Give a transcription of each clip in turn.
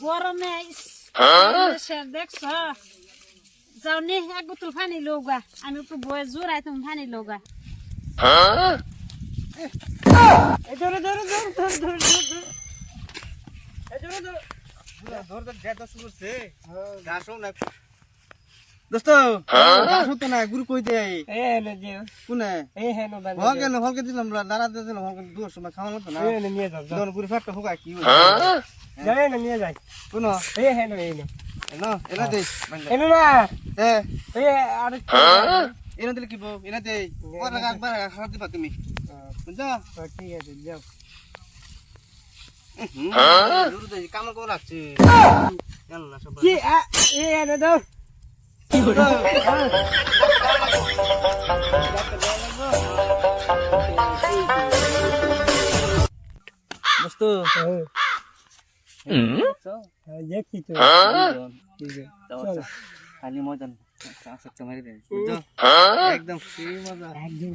গরমে দেখছ যাও নে এক বোতল পানি লো গা আমি একটু বয়ে জোরাই তুমি পানি লো গা এই ধরো ধরো ধরো ধরো ধরো ধরো ধরো দোস্ত গাছ না গুরু কই দেয়? এ কোনে এই হলো বাবা হল কেন হলকে দিলাম দাঁড়া দিলাম হলকে সময় খাওয়া না। নিয়ে যাও গুরু ফাটটা হোকা কি নিয়ে যাই। কোন? এই হলো এই নো। এনো এনা দে। এনো না এ আর এনা দিলে কি বউ? এনা দে। লাগা একবার খারাপ দিবা তুমি। বুঝছ ঠিক আছে যাও। কাম কোন আল্লাহ সব কি এ এনে দাও। দোস্ত দেখছি তো। চলো। খালি দে বুঝছ একদম একদম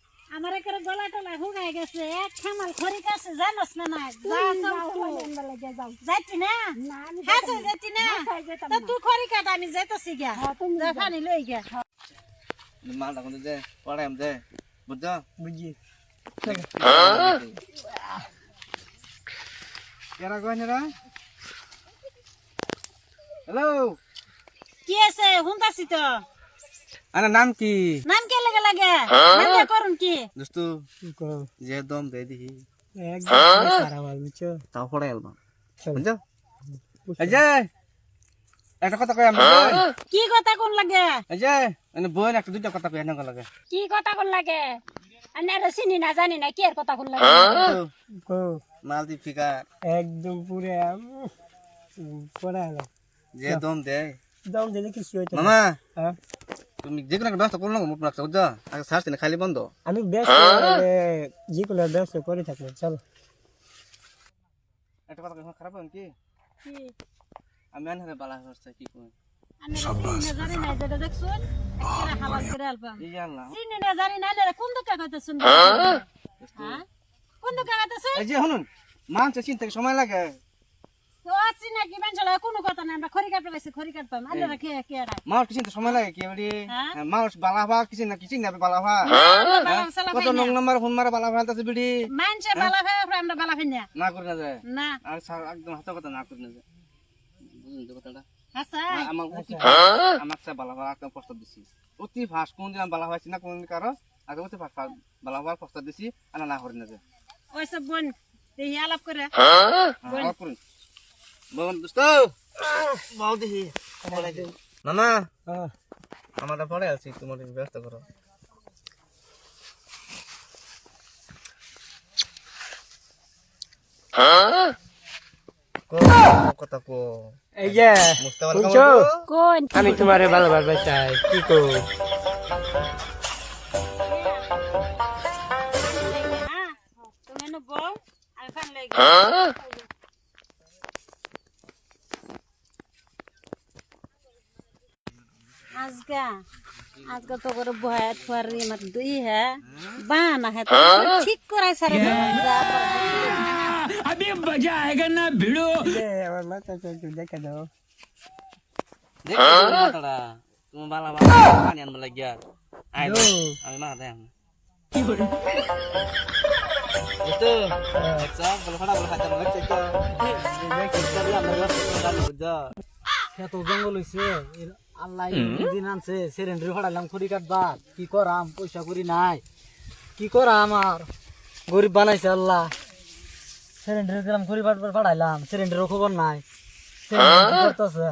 আমার একের গলা টলা হুগায় গেছে। এক খামাল খড়ি কাছে জানোস না না যাইতি না? হাসো হ্যাঁ, যাইতি না? তো তুই খড়ি কাট আমি যাইতেছি গিয়া। ফানি লই গিয়া। মালটা কোন যে পড়াই যে বুঝছ? বুঝি। কেরা কইন এরা হ্যালো কি আছে? হুনতাছি তো। আনা নাম কি? নাম কে লাগে লাগে? হ্যাঁ? নাম করুন কি? দোস্ত যে দম দে দিহি একদম হ্যাঁ? খারাপ বুঝছ? তাও পড়ে গেল হ্যাঁ। বুঝছ? আজে একটা কথা কই আমরা কি কথা কোন লাগে? আজে মানে বোন একটা দুইটা কথা কই না লাগে। কি কথা কোন লাগে? আমি আর চিনি না জানি না কি আর কথা কোন লাগে? মালদ্বীপ ফিকার একদম পুরে পড়ে গেল। যে দম দে। দম দিলে কিছু হইতো মামা হ্যাঁ? তুমি যে কোনো একটা ব্যবস্থা করল মুখ রাখছো বুঝছ? আগে সার্চ না খালি বন্ধ। আমি ব্যস্ত যে কোনো ব্যস্ত করে থাকব চলো। একটা কথা খারাপ হন কি কি? আমি আনহারে বালা হচ্ছে কি কই হ্যাঁ? মাংস চিনতে সময় লাগে। তো আছি না কি মানুষ কোনো কথা না আমরা খড়ি কাটতে পাইছি খড়ি কাটতাম। আল্লাহ কে কে আড়াই মাংস চিনতে সময় লাগে কি বলি হ্যাঁ? বালা ভাগ কিছু না কিছু না বালা ভাগ কত নং নম্বর ফোন মারা বালা ভাগ আছে বিড়ি? মানুষে বালা ভাই আমরা বালা ভাই না। না করে না যায়? না। আর একদম হাতে কথা না করে না যায়। বুঝুন তো কথাটা? আচ্ছা। আমার অতি আমার সে বালা ভাগ একদম প্রস্তাব দিছি। অতি ফাঁস কোন দিন বালা হয়েছে না কোন কারও আগে অতি ফাঁস বালা ভাগ প্রস্তাব দিছি আর না করে না যায়। ওই সব বোন এই আলাপ করে। হ্যাঁ? করুন। বোন দোস্ত বাউ দেখি। মামা হ্যাঁ। আমাদের পরে আছি তোমার ব্যস্ত করো। কো, কথা কো? এই যে মুস্তাফা শুনছো? কোন আমি তোমারে ভালোবাসা চাই কি কো? তুমি নো বউ আমি ফান লাগি আজকা আজকা তো করে বহায় থুয়ারি আমার দুই হে বানা হে তো ঠিক করাই সারে अभी मजा आएगा ना भिड़ो এ, আমার মাথা একটু দেখে দাও দেখো কথাটা তুমি বালা বালা পানি আনবা লাগিয়া আই ও, আমি মা দেন দোস্ত দেখছো বলে ফটা বলে খাইতে মনে হচ্ছে তো দেখি আমরা ব্যস্ত করে দাম বুঝছো এত জঙ্গল হইছে এর আল্লাহ দিন আনছে সিলিন্ডার ফাড়াইলাম খড়ি কাটবার কি করাম? পয়সা করি নাই। কি করাম আর? গরিব বানাইছে আল্লাহ। সিলিন্ডার গ্রাম খড়ি কাটবার ফাড়াইলাম সিলিন্ডারের খবর নাই। সিলিন্ডার কি করতেছে।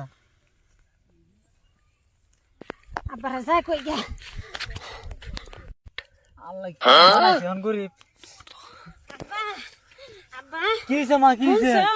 আবার যাই কই গিয়া আল্লাহ কি বানাইছে গরিব? আব্বা আব্বা। কি হয়েছে মা কি শুনছো?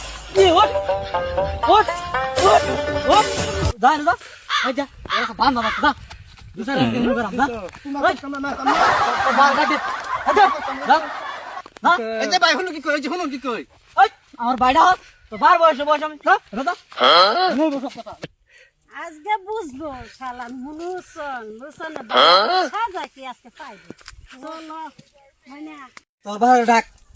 ভালো আমি লাগে তো বলছি আমি। তো বলছি মিছা কথা। মিছা কথা মিছা কথা কো সুদাস না মিছা কথা কো সুদাস ডাক।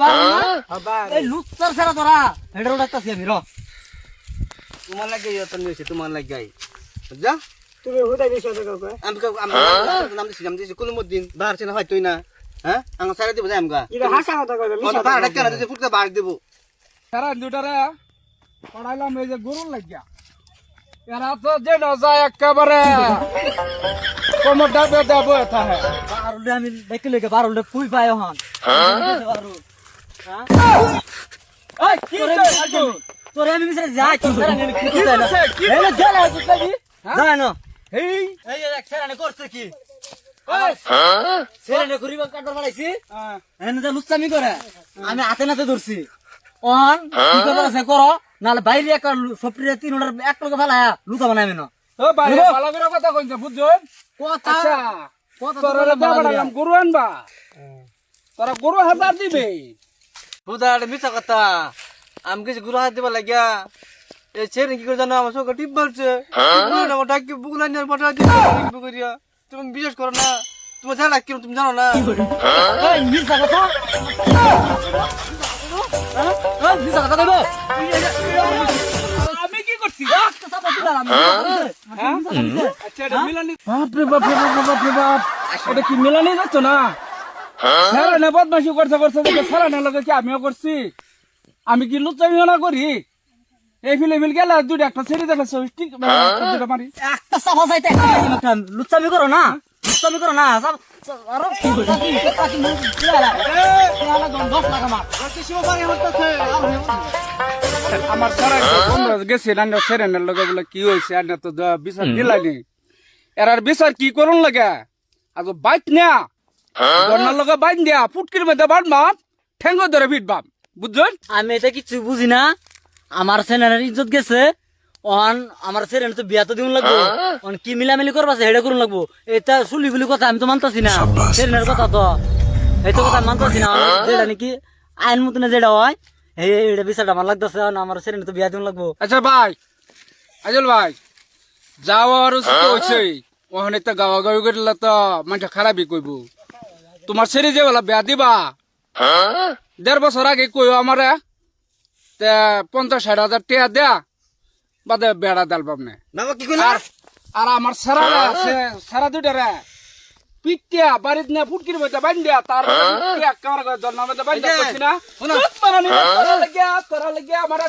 বার আবার এই লুচ্চার ছাড়া তোরা হেডার ডাকতাছি আমি র তোমার লাগে ইয়ে নিছে তোমার লাগে যা তুমি হুদা বিষয় কই আমি কা আমি নাম দিছি নাম দিছি কুলুমুদ্দিন বাহার চেনা হয়? তুই না হ্যাঁ আঙ্গ সারা দিব যাই আমগা। ইরা হাসা কথা কইবে মিছা বাহার ডাক্তার দিছে ফুটকা বাহার দেব। সারা দুটারে পড়াইলাম এই যে গরুর লাগিয়া। এরা তো যে না যায় একেবারে। কোমরটা বেদা বয়ে থাকে। বারুলে আমি দেখে লেগে বারুলে ফুই পাই হন কি হইছে? আজু? তোরে আমি মিশে যাই তোর কি করতে না হইছে? কি এই এই এই এক সেরানে করছে কি? সেরানে করিবা কাটবার বাড়াইছি হ্যাঁ। এনে যা লুচ্চামি করে। আমি হাতে নাতে ধরছি। অন কি করবার আছে করো নাহলে বাইরে এক সপ্রিয় তিন ওটার এক লোক ফেলায়া লুকা বানাইবে না ও বাইরে ভালো করে কথা কইছে বুঝছ কথা আচ্ছা কথা তোরা রে বাবাডালাম গরু আনবা। তোরা গরু হাজার দিবে। হুদার মিছা কথা। আমি কিছু গুরু হাত দিবা লাগিয়া এ ছেড়ে কি করে জানো আমার সঙ্গে টিপ বলছে আমার ডাকি বুকুলা নিয়ে পাঠা দিবে তুমি বিশ্বাস করো না তোমার কি তুমি জানো না। কথা। হ্যাঁ? মিছা কথা আমি কি করছি? একটা চাপা দিলাম আচ্ছা এটা মিলানি বাপরে বাপ রে বাপ রে বাপ। রে বাপ এটা কি মিলানি যাচ্ছ না? সারা না বদমাসি করতে করতে সারা না লগে কি আমিও করছি? আমি কি লুচ্চামিও না করি? এই ফিলে ফিল গেলে দুটো একটা ছেড়ে দেখে ঠিক একটা চাপা চাইতে একটা লুচ্চামি করো না। লুচ্চামি করো না। আরও কি আমার। বন্ধু গেছে সেরেনের লগে বলে হয়েছে আর তো দ- বিচার দিলানি এরার বিচার কি করুন লাগে? আজ বাইক না। গন্নার লগে বাইক দিয়া ফুটকির মধ্যে বাড়বাম ঠেঙ্গ ধরে ফিটবাম বুঝছেন? আমি এটা কিছু বুঝি না। আমার সেনারের ইজ্জত গেছে। অন আমার সেরেন তো বিয়া তো দিন লাগবো। অন কি মিলামিলি করবা হেডে করুন লাগবো। এটা শুলি গুলি কথা আমি তো মানতাছি না। সেরেনের কথা তো। এই তো কথা মানতাছি না। যেটা নাকি আইন মতনে যেটা হয় এই এটা বিচারটা আমার লাগতেছে। আমার সেরেন তো বিয়া দিন লাগবো। আচ্ছা ভাই। আজল ভাই যাওয়া আর হয়েছে ওখানে তো গাওয়া গাওয়ি করলে তো মানুষ খারাপই কইব। তোমার ছেড়ে যে বলা বেয়া দিবা? দেড় বছর আগে কইও আমারে তে পঞ্চাশ ষাট হাজার টিয়া দেয়া। বাদে বেড়া দেল পাবনে বাবা কি কইলা আর আমার সারা আছে সারা দুইটা রে পিটিয়া বাড়িত না ফুটকির মধ্যে বান দিয়া তার পিটিয়া কামার করে দল নামে বান দিয়া কইছি না মারানি না, তোরা লাগিয়া তোরা লাগিয়া আমার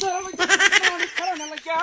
তোরা লাগিয়া